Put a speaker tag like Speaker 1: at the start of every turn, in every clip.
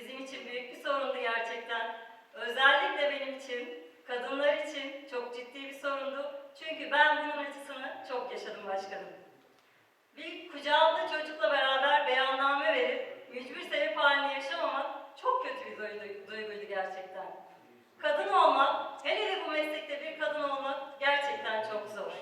Speaker 1: Bizim için büyük bir sorundu gerçekten. Özellikle benim için, kadınlar için çok ciddi bir sorundu. Çünkü ben bunun acısını çok yaşadım başkanım. Bir kucağımda çocukla beraber beyanname verip mücbir sebep halini yaşamamak çok kötü bir duygu- duyguydu gerçekten. Kadın olmak, hele de bu meslekte bir kadın olmak gerçekten çok zor.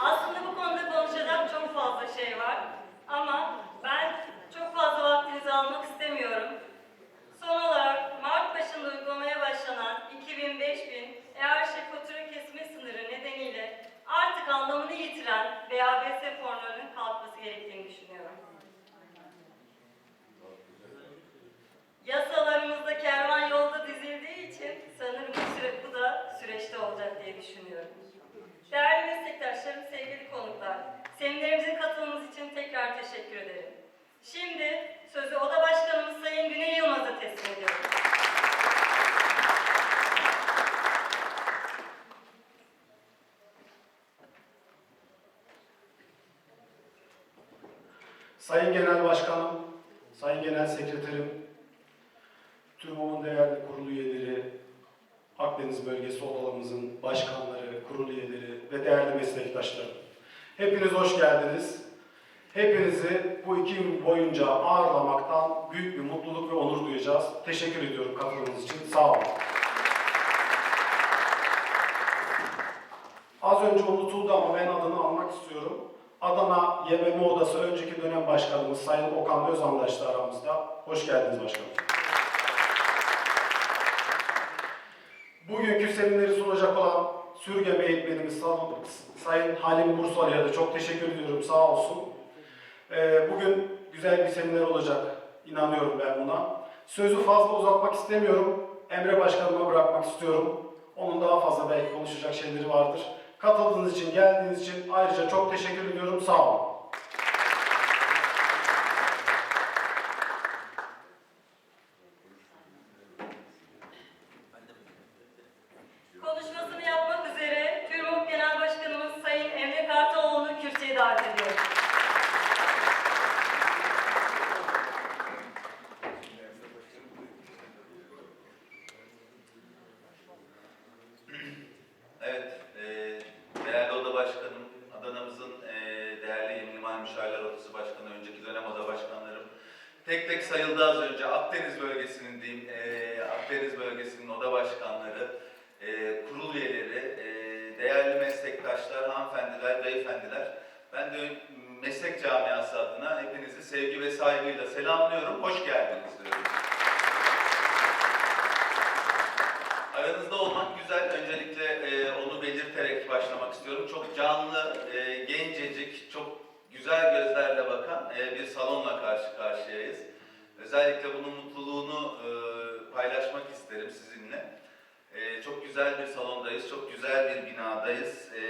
Speaker 1: Aslında bu konuda konuşacak çok fazla şey var. Ama ben çok fazla vaktinizi almak istemiyorum. Son olarak Mart başında uygulamaya başlanan 2000-5000 EAŞ fatura kesme sınırı nedeniyle artık anlamını yitiren BABS formlarının kalkması gerektiğini düşünüyorum. Yasalarımızda kervan yolda dizildiği için sanırım bu, süre, bu da süreçte olacak diye düşünüyorum. Değerli meslektaşlarım, sevgili konuklar, seminerimize katılımınız için tekrar teşekkür ederim. Şimdi sözü Oda Başkanımız Sayın Güney Yılmaz'a teslim ediyorum.
Speaker 2: Sayın Genel Başkanım, Sayın Genel Sekreterim, TÜRMO'nun değerli kurulu üyeleri, Akdeniz Bölgesi odalarımızın başkanları, kurulu üyeleri ve değerli meslektaşlarım. Hepiniz hoş geldiniz. Hepinizi bu iki yıl boyunca ağırlamaktan büyük bir mutluluk ve onur duyacağız. Teşekkür ediyorum katılımınız için. Sağ olun. Az önce unutuldu ama ben adını almak istiyorum. Adana YBM Odası önceki dönem başkanımız Sayın Okan Özandaş da aramızda. Hoş geldiniz başkanım. Bugünkü semineri sunacak olan Sürgem eğitmenimiz Sa- Sayın Halim Bursalı'ya da çok teşekkür ediyorum. Sağ olsun. Ee, bugün güzel bir seminer olacak. İnanıyorum ben buna. Sözü fazla uzatmak istemiyorum. Emre Başkanıma bırakmak istiyorum. Onun daha fazla belki konuşacak şeyleri vardır. Katıldığınız için, geldiğiniz için ayrıca çok teşekkür ediyorum. Sağ olun.
Speaker 1: Konuşmasını yapmak üzere TÜRMOK Genel Başkanımız Sayın Emre Kartaloğlu'nu kürsüye davet ediyorum.
Speaker 3: Evet, e, değerli oda başkanım, Adana'mızın e, değerli Yemin İmam Müşavirler Odası Başkanı, önceki dönem oda başkanlarım, tek tek sayıldı az önce Akdeniz bölgesinin diyeyim, e, Akdeniz bölgesinin oda başkanları, e, kurul üyeleri, e, değerli meslektaşlar, hanımefendiler, beyefendiler, ben de meslek camiası adına hepinizi sevgi ve saygıyla selamlıyorum, hoş geldiniz diyorum. Aranızda olmak güzel. Öncelikle e, onu belirterek başlamak istiyorum. Çok canlı, e, gencecik, çok güzel gözlerle bakan e, bir salonla karşı karşıyayız. Özellikle bunun mutluluğunu e, paylaşmak isterim sizinle. E, çok güzel bir salondayız, çok güzel bir binadayız. E,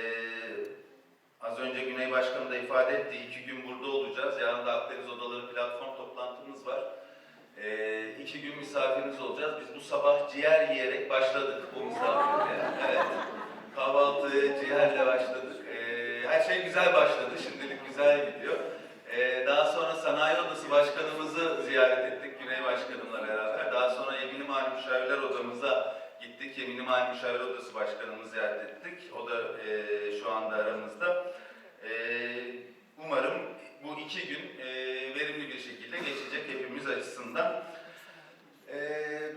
Speaker 3: az önce Güney Başkanı da ifade etti, iki gün burada olacağız. Yarın da Akdeniz Odaları platform toplantımız var. Ee, iki gün misafiriniz olacağız. Biz bu sabah ciğer yiyerek başladık bu misafirliğe. Evet. Kahvaltı ciğerle başladık. Her şey güzel başladı. Şimdilik güzel gidiyor. Ee, daha sonra Sanayi Odası Başkanımızı ziyaret ettik Güney Başkanımla beraber. Daha sonra Eminim Hali Müşavirler Odamıza gittik. Eminim Hali Müşavirler Odası Başkanımızı ziyaret ettik. O da e, şu anda aramızda. E, umarım bu iki gün e, verimli bir şekilde geçecek hepimiz açısından. E,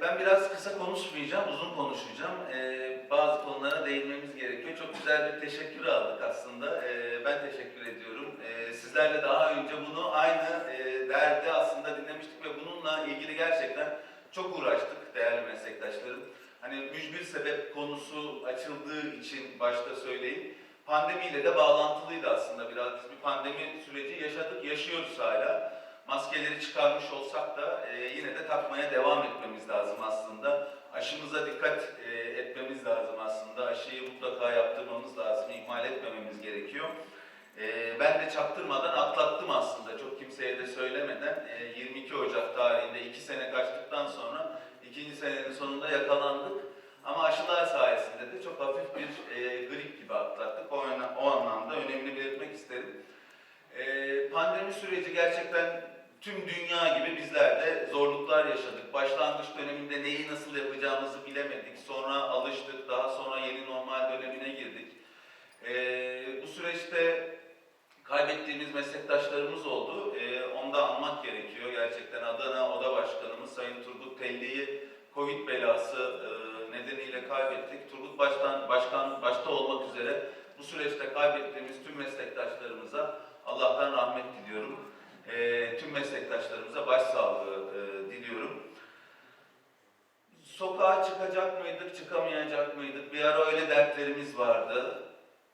Speaker 3: ben biraz kısa konuşmayacağım, uzun konuşacağım. E, bazı konulara değinmemiz gerekiyor. Çok güzel bir teşekkür aldık aslında. E, ben teşekkür ediyorum. E, sizlerle daha önce bunu aynı e, derdi aslında dinlemiştik ve bununla ilgili gerçekten çok uğraştık değerli meslektaşlarım. Hani mücbir sebep konusu açıldığı için başta söyleyeyim. Pandemiyle de bağlantılıydı aslında biraz. Biz bir pandemi süreci yaşadık, yaşıyoruz hala. Maskeleri çıkarmış olsak da e, yine de takmaya devam etmemiz lazım aslında. Aşımıza dikkat e, etmemiz lazım aslında. Aşıyı mutlaka yaptırmamız lazım, ihmal etmememiz gerekiyor. E, ben de çaktırmadan atlattım aslında, çok kimseye de söylemeden. E, 22 Ocak tarihinde 2 sene kaçtıktan sonra ikinci senenin sonunda yakalandık. Ama aşılar sayesinde de çok hafif bir e, grip gibi atlattık. O, o anlamda önemli belirtmek isterim. E, pandemi süreci gerçekten tüm dünya gibi bizler de zorluklar yaşadık. Başlangıç döneminde neyi nasıl yapacağımızı bilemedik. Sonra alıştık, daha sonra yeni normal dönemine girdik. E, bu süreçte kaybettiğimiz meslektaşlarımız oldu. E, onu da anmak gerekiyor. Gerçekten Adana Oda Başkanımız Sayın Turgut Telli'yi Covid belası e, nedeniyle kaybettik. Turgut Başkan, Başkan başta olmak üzere bu süreçte kaybettiğimiz tüm meslektaşlarımıza Allah'tan rahmet diliyorum. E, tüm meslektaşlarımıza başsağlığı e, diliyorum. Sokağa çıkacak mıydık, çıkamayacak mıydık? Bir ara öyle dertlerimiz vardı.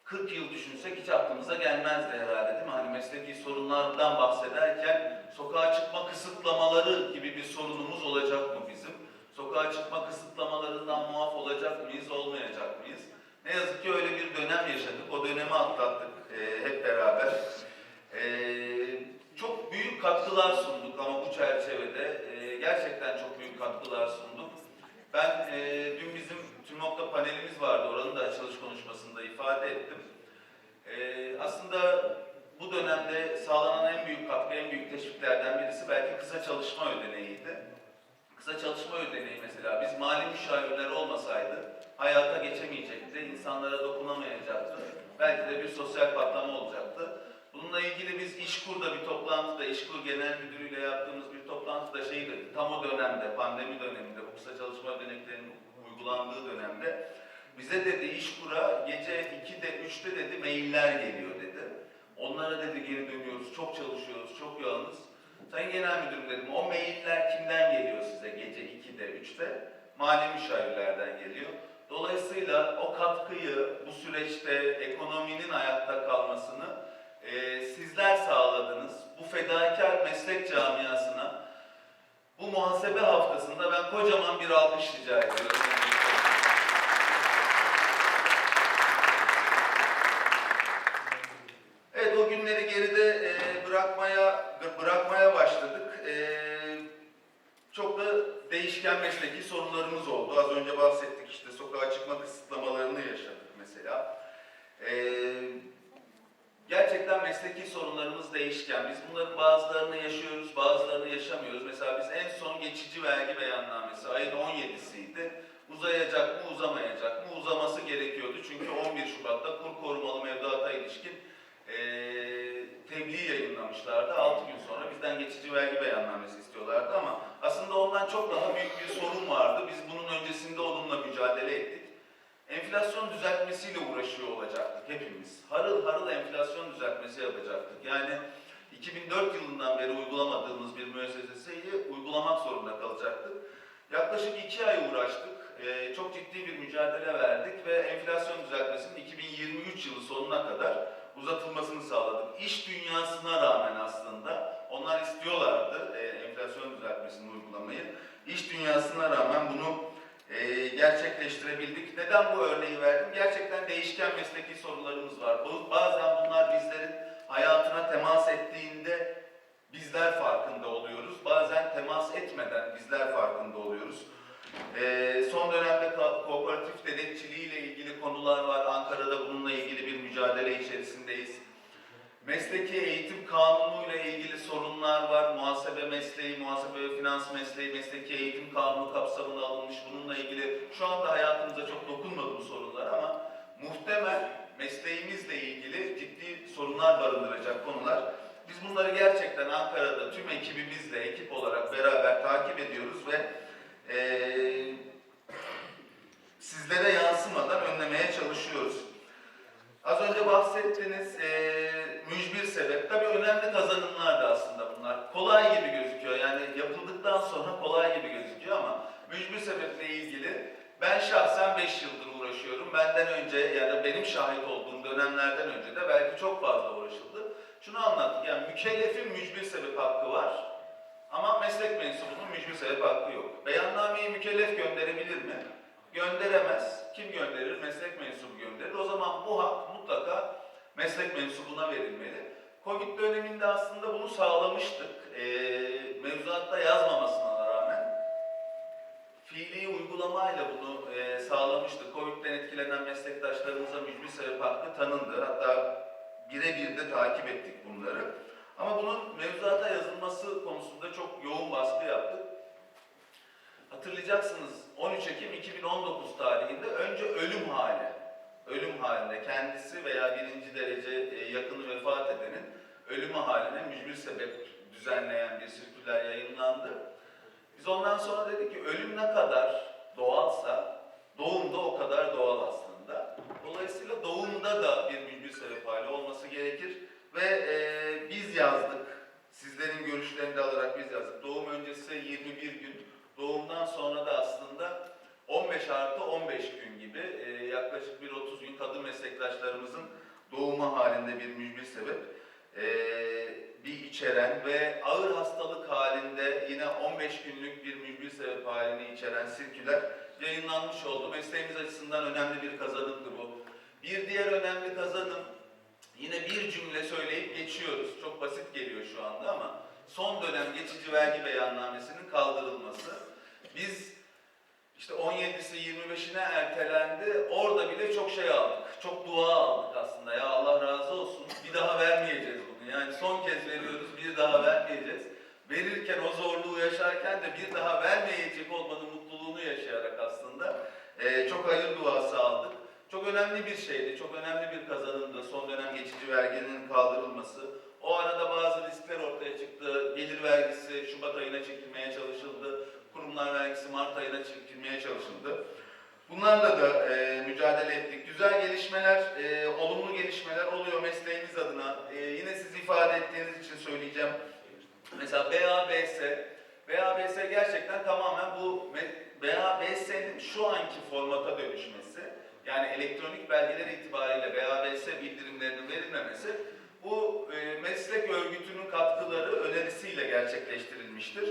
Speaker 3: 40 yıl düşünsek hiç aklımıza gelmezdi herhalde değil mi? Hani mesleki sorunlardan bahsederken sokağa çıkma kısıtlamaları gibi bir sorunumuz olacak mı bizim? Sokağa çıkma kısıtlamalarından muaf olacak mıyız, olmayacak mıyız? Ne yazık ki öyle bir dönem yaşadık. O dönemi atlattık e, hep beraber. Katkılar sunduk ama bu çerçevede e, gerçekten çok büyük katkılar sunduk. Ben e, dün bizim tüm nokta panelimiz vardı. Oranın da açılış konuşmasında ifade ettim. E, aslında bu dönemde sağlanan en büyük katkı, en büyük teşviklerden birisi belki kısa çalışma ödeneğiydi. Kısa çalışma ödeneği mesela biz mali müşavirler olmasaydı hayata geçemeyecekti, insanlara dokunamayacaktı. Belki de bir sosyal patlama olacaktı. Bununla ilgili biz İşkur'da bir toplantıda, İşkur Genel Müdürü'yle yaptığımız bir toplantıda şey dedi, tam o dönemde, pandemi döneminde, bu kısa çalışma ödeneklerinin uygulandığı dönemde bize dedi İşkur'a gece 2'de, 3'te dedi mailler geliyor dedi. Onlara dedi geri dönüyoruz, çok çalışıyoruz, çok yoğunuz. Sayın Genel Müdürüm dedim, o mailler kimden geliyor size gece 2'de, 3'te? Mali müşavirlerden geliyor. Dolayısıyla o katkıyı bu süreçte ekonominin ayakta kalmasını e, sizler sağladınız. Bu fedakar meslek camiasına bu muhasebe haftasında ben kocaman bir alkış rica ediyorum. Evet o günleri geride e, bırakmaya bırakmaya başladık. E, çok da değişken mesleki sorunlarımız oldu. Az önce bahsettik işte sokağa çıkma kısıtlamalarını yaşadık mesela. E, gerçekten mesleki sorunlarımız değişken. Biz bunların bazılarını yaşıyoruz, bazılarını yaşamıyoruz. Mesela biz en son geçici vergi beyannamesi ayın 17'siydi. Uzayacak mı, uzamayacak mı? Uzaması gerekiyordu. Çünkü 11 Şubat'ta kur korumalı mevduata ilişkin eee tebliğ yayınlamışlardı. 6 gün sonra bizden geçici vergi beyannamesi istiyorlardı ama aslında ondan çok daha büyük bir sorun vardı. Biz bunun öncesinde onunla mücadele ettik. Enflasyon düzeltmesiyle uğraşıyor olacaktık hepimiz. Harıl harıl enflasyon düzeltmesi yapacaktık. Yani 2004 yılından beri uygulamadığımız bir müesseseyi uygulamak zorunda kalacaktık. Yaklaşık iki ay uğraştık. Ee, çok ciddi bir mücadele verdik ve enflasyon düzeltmesinin 2023 yılı sonuna kadar uzatılmasını sağladık. İş dünyasına rağmen aslında onlar istiyorlardı e, enflasyon düzeltmesini uygulamayı. İş dünyasına rağmen bunu e, gerçekleştirebildik. Neden bu örneği verdim? Gerçekten değişken mesleki sorunlarımız var. Bazen bunlar bizlerin hayatına temas ettiğinde bizler farkında oluyoruz. Bazen temas etmeden bizler farkında oluyoruz. Ee, son dönemde ko- kooperatif dedekçiliği ile ilgili konular var. Ankara'da bununla ilgili bir mücadele içerisindeyiz. Mesleki eğitim kanunu ile ilgili sorunlar var. Muhasebe mesleği, muhasebe ve finans mesleği, mesleki eğitim kanunu kapsamına alınmış. Bununla ilgili şu anda hayatımıza çok dokunmadı bu sorunlar ama muhtemel mesleğimizle ilgili ciddi sorunlar barındıracak konular. Biz bunları gerçekten Ankara'da tüm ekibimizle, ekip olarak beraber takip ediyoruz ve eee sizlere yansımadan önlemeye çalışıyoruz. Az önce bahsettiğiniz eee mücbir sebep, tabii önemli kazanımlardı aslında bunlar. Kolay gibi gözüküyor, yani yapıldıktan sonra kolay gibi gözüküyor ama mücbir sebeple ilgili Ben şahsen 5 yıldır uğraşıyorum. Benden önce ya da benim şahit olduğum dönemlerden önce de belki çok fazla uğraşıldı. Şunu anlattık yani mükellefin mücbir sebep hakkı var ama meslek mensubunun mücbir sebep hakkı yok. Beyannameyi mükellef gönderebilir mi? Gönderemez. Kim gönderir? Meslek mensubu gönderir. O zaman bu hak mutlaka meslek mensubuna verilmeli. Covid döneminde aslında bunu sağlamıştık. Ee, mevzuatta yazmamasına rağmen fiili uygulamayla bunu e, sağlamıştık. Covid'den etkilenen meslektaşlarımıza mücbir sebep hakkı tanındı. Hatta birebir de takip ettik bunları. Ama bunun mevzuata yazılması konusunda çok yoğun baskı yaptık. Hatırlayacaksınız 13 Ekim 2019 tarihinde önce ölüm hali, ölüm halinde kendisi veya birinci derece e, yakını vefat edenin ölümü haline mücbir sebep düzenleyen bir sirküler yayınlandı. Biz ondan sonra dedik ki ölüm ne kadar doğalsa doğum da o kadar doğal aslında. Dolayısıyla doğumda da bir mücbir sebep hali olması gerekir ve e, biz yazdık. Sizlerin görüşlerini de alarak biz yazdık. Doğum öncesi 21 gün, doğumdan sonra da aslında 15 artı 15 gün gibi e, yaklaşık bir 30 gün kadın meslektaşlarımızın doğumu halinde bir mücbir sebep e, bir içeren ve ağır hastalık halinde yine 15 günlük bir mücbir sebep halini içeren sirküler yayınlanmış oldu. Mesleğimiz açısından önemli bir kazanımdı bu. Bir diğer önemli kazanım yine bir cümle söyleyip geçiyoruz. Çok basit geliyor şu anda ama son dönem geçici vergi beyannamesinin kaldırılması. Biz işte 17'si 25'ine ertelendi. Orada bile çok şey aldık. Çok dua aldık aslında. Ya Allah razı olsun. Bir daha vermeyeceğiz bunu. Yani son kez veriyoruz. Bir daha vermeyeceğiz. Verirken o zorluğu yaşarken de bir daha vermeyecek olmanın mutluluğunu yaşayarak aslında eee, çok hayır duası aldık. Çok önemli bir şeydi. Çok önemli bir kazanımdı. Son dönem geçici verginin kaldırılması. O arada bazı riskler ortaya çıktı. Gelir vergisi Şubat ayına çekilmeye çalışıldı. Kurumlar vergisi Mart ayına çekilmeye çalışıldı. Bunlarla da e, mücadele ettik. Güzel gelişmeler, e, olumlu gelişmeler oluyor mesleğimiz adına. E, yine siz ifade ettiğiniz için söyleyeceğim. Mesela BABS, BABS gerçekten tamamen bu BABS'nin şu anki formata dönüşmesi, yani elektronik belgeler itibariyle BABS bildirimlerinin verilmemesi, bu e, meslek örgütünün katkıları önerisiyle gerçekleştirilmiştir.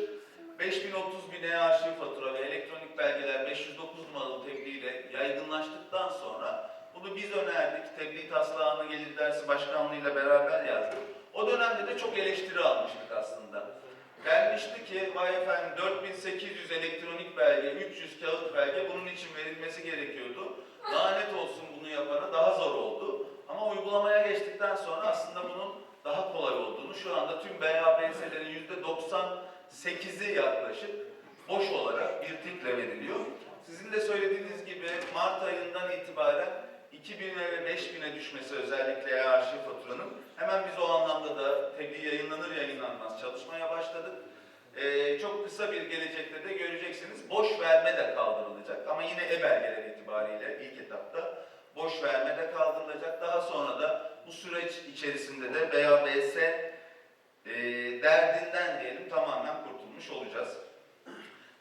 Speaker 3: 5030 bin e-arşiv fatura ve elektronik belgeler 509 numaralı tebliğ yaygınlaştıktan sonra bunu biz önerdik. Tebliğ taslağını Gelir Dersi Başkanlığı'yla beraber yazdık. O dönemde de çok eleştiri almıştık aslında. Denmişti ki vay efendim 4800 elektronik belge, 300 kağıt belge bunun için verilmesi gerekiyordu. Lanet olsun bunu yapana daha zor oldu. Ama uygulamaya geçtikten sonra aslında bunun daha kolay olduğunu şu anda tüm BABS'lerin %98'i yaklaşık boş olarak bir tikle veriliyor. Sizin de söylediğiniz gibi Mart ayından itibaren 2000'e ve 5000'e düşmesi özellikle arşiv faturanın hemen biz o anlamda da tebliğ yayınlanır yayınlanmaz çalışmaya başladık. Ee, çok kısa bir gelecekte de göreceksiniz boş verme de kaldırılacak ama yine e-belgeler itibariyle ilk etapta boş verme de kaldırılacak. Daha sonra da bu süreç içerisinde de BABS e, derdinden diyelim tamamen kurtulmuş olacağız.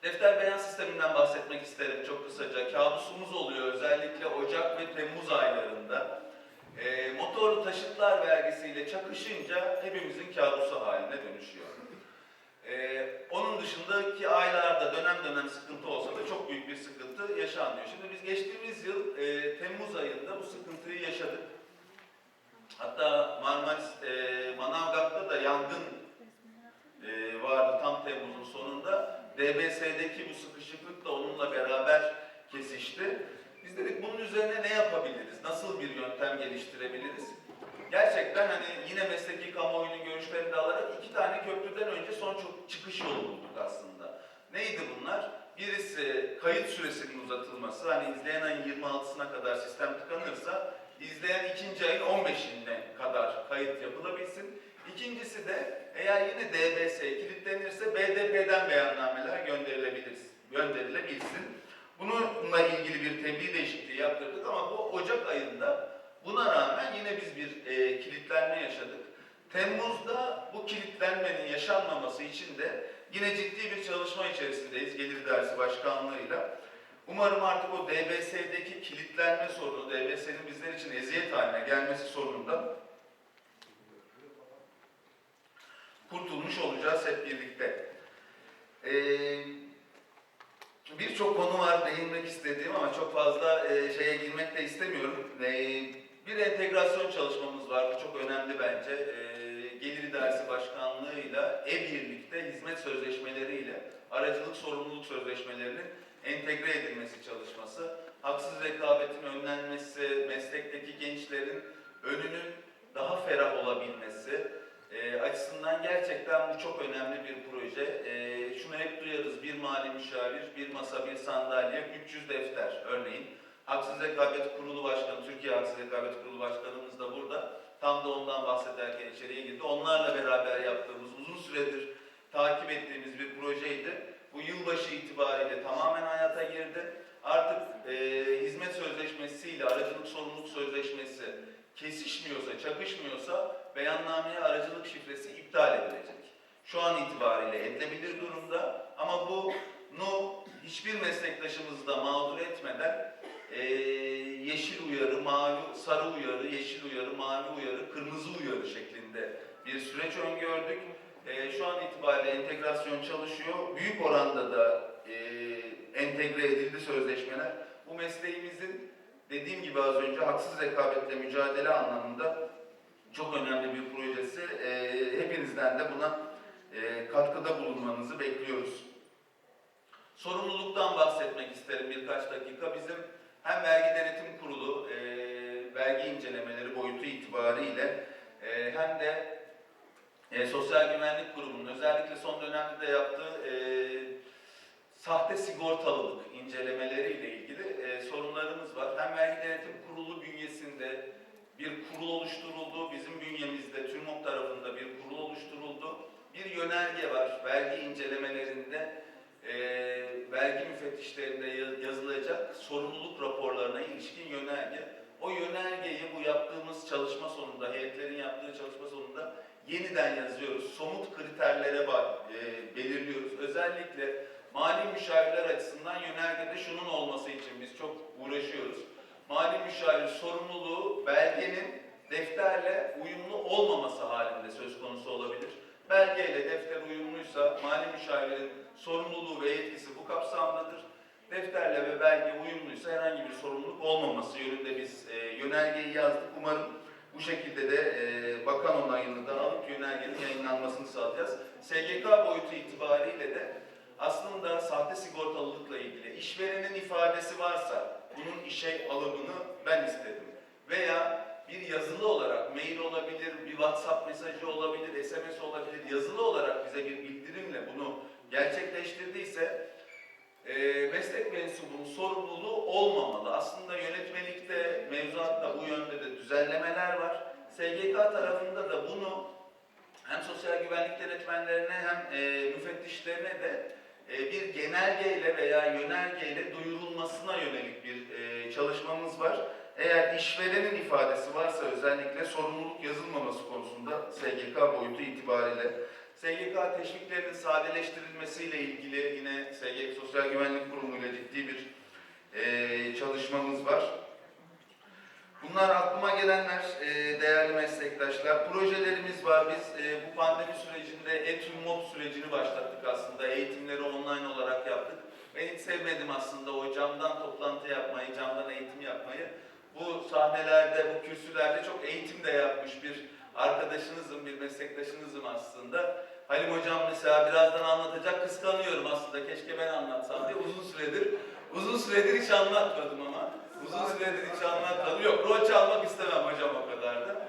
Speaker 3: Defter beyan sisteminden bahsetmek isterim çok kısaca. Kabusumuz oluyor özellikle Ocak ve Temmuz aylarında. E, motorlu taşıtlar vergisiyle çakışınca hepimizin kabusu haline dönüşüyor. E, onun dışındaki aylarda dönem dönem sıkıntı olsa da çok büyük bir sıkıntı yaşanmıyor. Şimdi biz geçtiğimiz yıl e, Temmuz ayında bu sıkıntıyı yaşadık. Hatta Marmaris, e, Manavgat'ta da yangın e, vardı tam Temmuz'un sonunda. DBS'deki bu sıkışıklık da onunla beraber kesişti. Biz dedik bunun üzerine ne yapabiliriz? Nasıl bir yöntem geliştirebiliriz? Gerçekten hani yine mesleki kamuoyunun görüşlerini de alarak iki tane köprüden önce son çıkış yolu bulduk aslında. Neydi bunlar? Birisi kayıt süresinin uzatılması. Hani izleyen ayın 26'sına kadar sistem tıkanırsa izleyen ikinci ayın 15'ine kadar kayıt yapılabilsin. İkincisi de eğer yine DBS kilitlenirse BDP'den beyannameler gönderilebilir, gönderilebilsin. Bununla ilgili bir tebliğ değişikliği yaptırdık ama bu Ocak ayında buna rağmen yine biz bir e, kilitlenme yaşadık. Temmuz'da bu kilitlenmenin yaşanmaması için de yine ciddi bir çalışma içerisindeyiz Gelir Dersi Başkanlığı'yla. Umarım artık o DBS'deki kilitlenme sorunu, DBS'nin bizler için eziyet haline gelmesi sorunundan kurtulmuş olacağız hep birlikte. Ee, Birçok konu var değinmek istediğim ama çok fazla e, şeye girmek de istemiyorum. Ee, bir entegrasyon çalışmamız var, bu çok önemli bence. Ee, Gelir İdaresi Başkanlığı'yla e-birlikte hizmet sözleşmeleriyle aracılık sorumluluk sözleşmelerinin entegre edilmesi çalışması, haksız rekabetin önlenmesi, meslekteki gençlerin önünün daha ferah olabilmesi e, açısından gerçekten bu çok önemli bir proje. E, şunu hep duyarız, bir mali müşavir, bir masa, bir sandalye, 300 defter örneğin. Haksız Rekabet Kurulu Başkanı, Türkiye Haksız Rekabet Kurulu Başkanımız da burada. Tam da ondan bahsederken içeriye girdi. Onlarla beraber yaptığımız, uzun süredir takip ettiğimiz bir projeydi. Bu yılbaşı itibariyle tamamen hayata girdi. Artık e, hizmet sözleşmesiyle aracılık sorumluluk sözleşmesi kesişmiyorsa, çakışmıyorsa beyannameye aracılık şifresi iptal edilecek. Şu an itibariyle edilebilir durumda ama bunu hiçbir meslektaşımızı da mağdur etmeden e, yeşil uyarı, mavi, sarı uyarı, yeşil uyarı, mavi uyarı, kırmızı uyarı şeklinde bir süreç öngördük. E, şu an itibariyle entegrasyon çalışıyor. Büyük oranda da e, entegre edildi sözleşmeler. Bu mesleğimizin dediğim gibi az önce haksız rekabetle mücadele anlamında çok önemli bir projesi. E, hepinizden de buna e, katkıda bulunmanızı bekliyoruz. Sorumluluktan bahsetmek isterim birkaç dakika. Bizim hem Vergi Denetim Kurulu e, vergi incelemeleri boyutu itibariyle e, hem de e, Sosyal Güvenlik Kurumu'nun özellikle son dönemde de yaptığı e, sahte sigortalılık incelemeleriyle ilgili e, sorunlarımız var. Hem Vergi Denetim Kurulu bünyesinde bir kurul oluşturuldu, bizim bünyemizde TÜRMOP tarafında bir kurul oluşturuldu. Bir yönerge var, vergi incelemelerinde, e, vergi müfettişlerinde ya- yazılacak sorumluluk raporlarına ilişkin yönerge. O yönergeyi bu yaptığımız çalışma sonunda, heyetlerin yaptığı çalışma sonunda yeniden yazıyoruz. Somut kriterlere bak, e, belirliyoruz. Özellikle mali müşavirler açısından yönergede şunun olması için biz çok uğraşıyoruz. Mali müşavir sorumluluğu belgenin defterle uyumlu olmaması halinde söz konusu olabilir. Belgeyle defter uyumluysa mali müşavirin sorumluluğu ve yetkisi bu kapsamdadır. Defterle ve belge uyumluysa herhangi bir sorumluluk olmaması yönünde biz e, yönergeyi yazdık. Umarım bu şekilde de e, bakan onayını da alıp yönergenin yayınlanmasını sağlayacağız. SGK boyutu itibariyle de aslında sahte sigortalılıkla ilgili işverenin ifadesi varsa bunun işe alımını ben istedim. Veya bir yazılı olarak mail olabilir, bir WhatsApp mesajı olabilir, SMS olabilir, yazılı olarak bize bir bildirimle bunu gerçekleştirdiyse e, meslek mensubunun sorumluluğu olmamalı. Aslında yönetmelikte, mevzuatta bu yönde de düzenlemeler var. SGK tarafında da bunu hem sosyal güvenlik denetmenlerine hem e, müfettişlerine de e, bir genelgeyle veya yönergeyle duyurulmasına yönelik bir e, çalışmamız var. Eğer işverenin ifadesi varsa özellikle sorumluluk yazılmaması konusunda SGK boyutu itibariyle SGK teşviklerinin sadeleştirilmesiyle ilgili yine SGK Sosyal Güvenlik Kurumu ile ciddi bir e, çalışmamız var. Bunlar aklıma gelenler e, değerli meslektaşlar. Projelerimiz var. Biz e, bu pandemi sürecinde e-TÜRMOP sürecini başlattık aslında. Eğitimleri online olarak yaptık. Ben hiç sevmedim aslında o camdan toplantı yapmayı, camdan eğitim yapmayı. Bu sahnelerde, bu kürsülerde çok eğitim de yapmış bir arkadaşınızım, bir meslektaşınızım aslında. Halim Hocam mesela birazdan anlatacak, kıskanıyorum aslında. Keşke ben anlatsam diye uzun süredir, uzun süredir hiç anlatmadım ama. Uzun süredir hiç anlatmadım. Yok, rol çalmak istemem hocam o kadar da.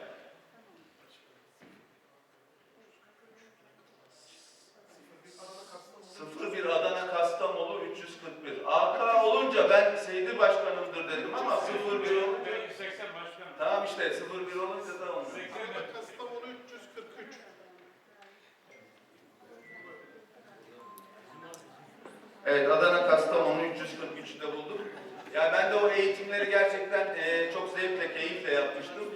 Speaker 3: Sıfır bir Adana Kastamonu 341. AK olunca ben Seydi Başkanımdır dedim ama 01 olunca...
Speaker 4: 80 başkanım.
Speaker 3: Tamam işte 01 olunca tamam.
Speaker 4: 80
Speaker 5: Kastamonu 343.
Speaker 3: Evet Adana Kastamonu 343'te bulduk. Yani ben de o eğitimleri gerçekten eee, çok zevkle, keyifle yapmıştım.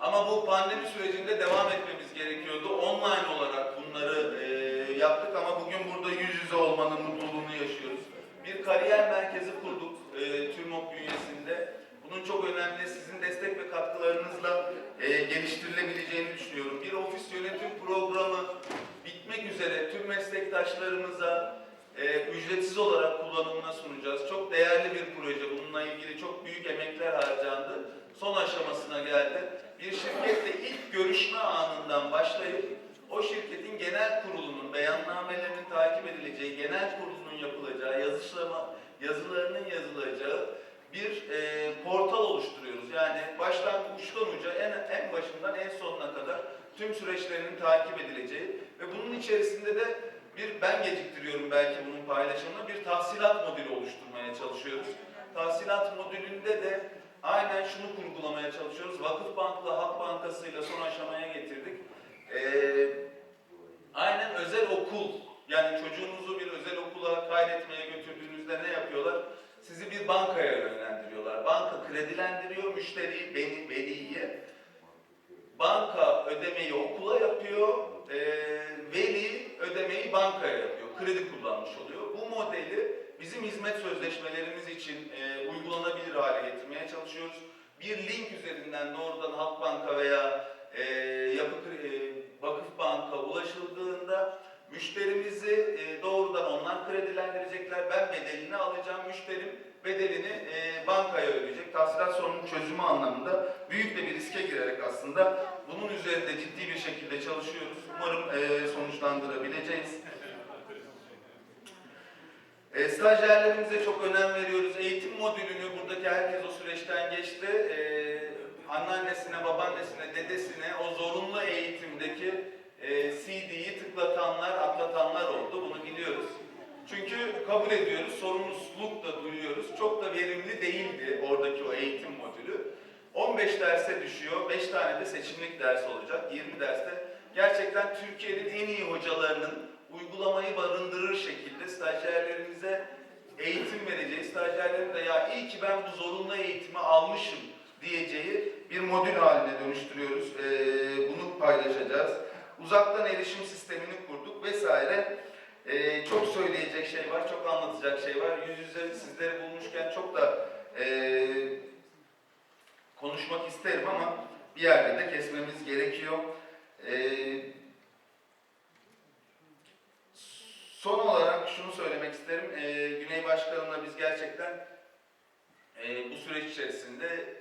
Speaker 3: Ama bu pandemi sürecinde devam etmemiz gerekiyordu. Online olarak bunları eee, yaptık ama bugün burada yüz yüze olmanın mutluluğunu yaşıyoruz. Bir bir kariyer merkezi kurduk e, TÜRMOP bünyesinde. Bunun çok önemli sizin destek ve katkılarınızla e, geliştirilebileceğini düşünüyorum. Bir ofis yönetim programı bitmek üzere tüm meslektaşlarımıza e, ücretsiz olarak kullanımına sunacağız. Çok değerli bir proje. Bununla ilgili çok büyük emekler harcandı. Son aşamasına geldi. Bir şirketle ilk görüşme anından başlayıp o şirketin genel kurulunun beyannamelerinin takip edileceği, genel kurulunun yapılacağı, yazışlama, yazılarının yazılacağı bir e, portal oluşturuyoruz. Yani baştan uçtan uca en, en başından en sonuna kadar tüm süreçlerinin takip edileceği ve bunun içerisinde de bir ben geciktiriyorum belki bunun paylaşımını bir tahsilat modülü oluşturmaya çalışıyoruz. Tahsilat modülünde de aynen şunu kurgulamaya çalışıyoruz. Vakıf Bank'la Halk Bankası'yla son aşamaya getirdik. Ee, aynen özel okul yani çocuğunuzu bir özel okula kaydetmeye götürdüğünüzde ne yapıyorlar? Sizi bir bankaya yönlendiriyorlar. Banka kredilendiriyor müşteriyi, beni, veliyi. Banka ödemeyi okula yapıyor, e, veli ödemeyi bankaya yapıyor. Kredi kullanmış oluyor. Bu modeli bizim hizmet sözleşmelerimiz için e, uygulanabilir hale getirmeye çalışıyoruz. Bir link üzerinden doğrudan Halkbanka veya e, Yapı e, Vakıf Banka ulaşıldığında müşterimizi e, doğrudan onlar kredilendirecekler. Ben bedelini alacağım. Müşterim bedelini e, bankaya ödeyecek. Tahsilat sorunun çözümü anlamında büyük de bir riske girerek aslında bunun üzerinde ciddi bir şekilde çalışıyoruz. Umarım e, sonuçlandırabileceğiz. E, stajyerlerimize çok önem veriyoruz. Eğitim modülünü buradaki herkes o süreçten geçti. E, anneannesine, babaannesine, dedesine o zorunlu eğitimdeki e, CD'yi tıklatanlar, atlatanlar oldu. Bunu biliyoruz. Çünkü kabul ediyoruz, sorumluluk da duyuyoruz. Çok da verimli değildi oradaki o eğitim modülü. 15 derse düşüyor, 5 tane de seçimlik ders olacak, 20 derste. Gerçekten Türkiye'nin en iyi hocalarının uygulamayı barındırır şekilde stajyerlerimize eğitim vereceği, stajyerlerin de ya iyi ki ben bu zorunlu eğitimi almışım diyeceği bir modül haline dönüştürüyoruz. Ee, bunu paylaşacağız. Uzaktan erişim sistemini kurduk vesaire. Ee, çok söyleyecek şey var, çok anlatacak şey var. Yüz yüze sizleri bulmuşken çok da ee, konuşmak isterim ama bir yerde de kesmemiz gerekiyor. Ee, son olarak şunu söylemek isterim. Ee, Güney Başkanım'la biz gerçekten ee, bu süreç içerisinde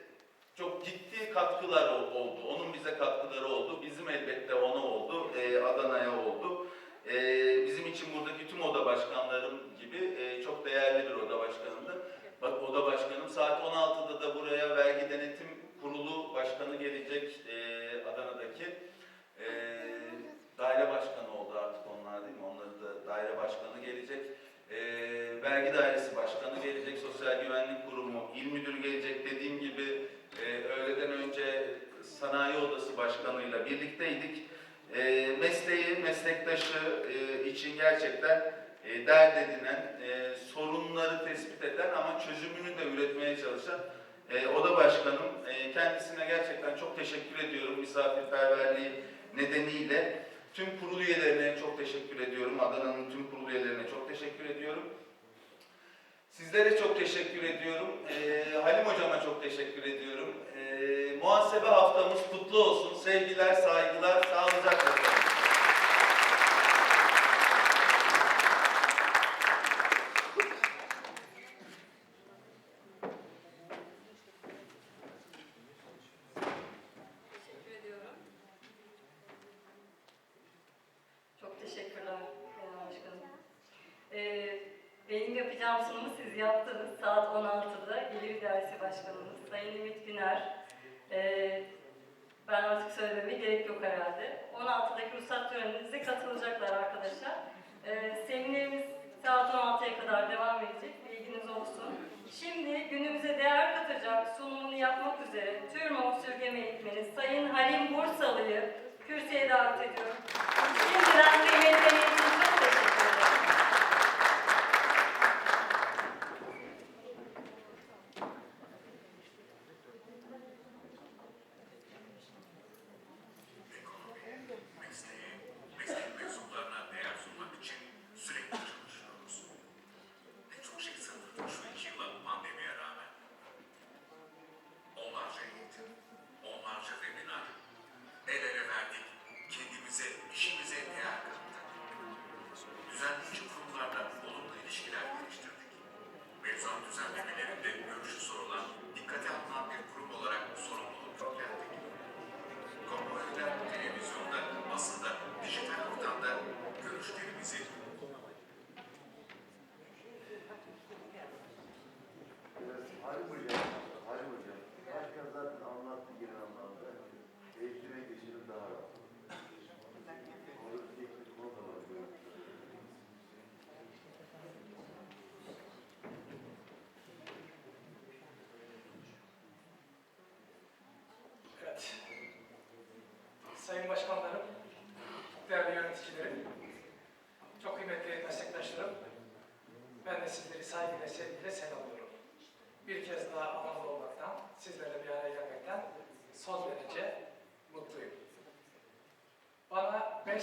Speaker 3: çok ciddi katkılar ol- oldu. Onun bize katkıları oldu. Bizim elbette ona oldu. Ee, Adana'ya oldu. Ee, bizim için buradaki tüm oda başkanlarım gibi e, çok değerli bir oda başkanımdı. Bak oda başkanım saat 16'da da buraya vergi denetim kurulu başkanı gelecek e, Adana'daki. E, daire başkanı oldu artık onlar değil mi? Onların da daire başkanı gelecek. E, vergi dairesi başkanı gelecek. Sosyal güvenlik kurumu, il müdürü gelecek. Dediğim gibi öğleden önce sanayi odası başkanıyla birlikteydik. E, mesleği, meslektaşı e, için gerçekten e, dert edinen, e, sorunları tespit eden ama çözümünü de üretmeye çalışan e, oda başkanım. E, kendisine gerçekten çok teşekkür ediyorum misafirperverliği nedeniyle. Tüm kurul üyelerine çok teşekkür ediyorum. Adana'nın tüm kurul üyelerine çok teşekkür ediyorum. Sizlere çok teşekkür ediyorum. E, Halim Hocama çok teşekkür ediyorum. Muhasebe haftamız kutlu olsun. Sevgiler, saygılar, sağlıcakla kalın.
Speaker 1: Teşekkür ediyorum. Çok teşekkürler Genel Başkanım. Ee, benim yapacağım sunumu siz yaptınız. Saat 16'da Gelir Dersi Başkanımız Sayın Ümit Güner. Ee, ben artık söylememe gerek yok herhalde. 16'daki ruhsat töreninize katılacaklar arkadaşlar. Ee, seminerimiz saat 16'ya kadar devam edecek. Bilginiz olsun. Şimdi günümüze değer katacak sunumunu yapmak üzere TÜRMOV Sürgeme Eğitmeni Sayın Halim Bursalı'yı kürsüye davet ediyorum. Şimdiden kıymetli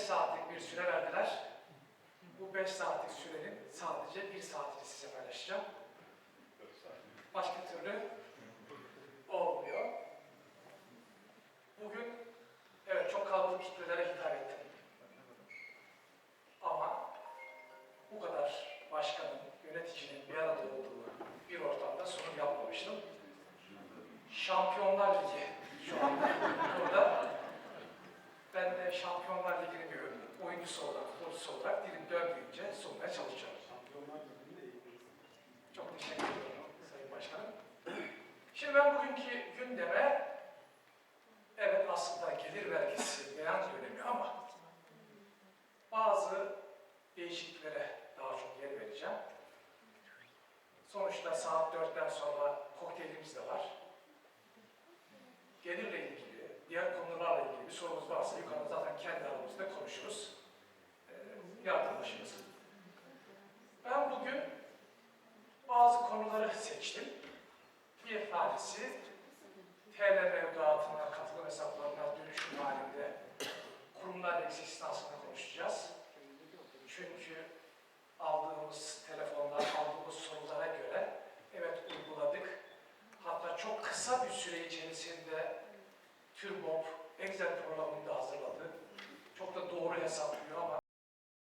Speaker 6: 5 saatlik bir süre verdiler. Bu 5 saatlik sürenin sadece 1 saatini size paylaşacağım. Başka türlü bugünkü gündeme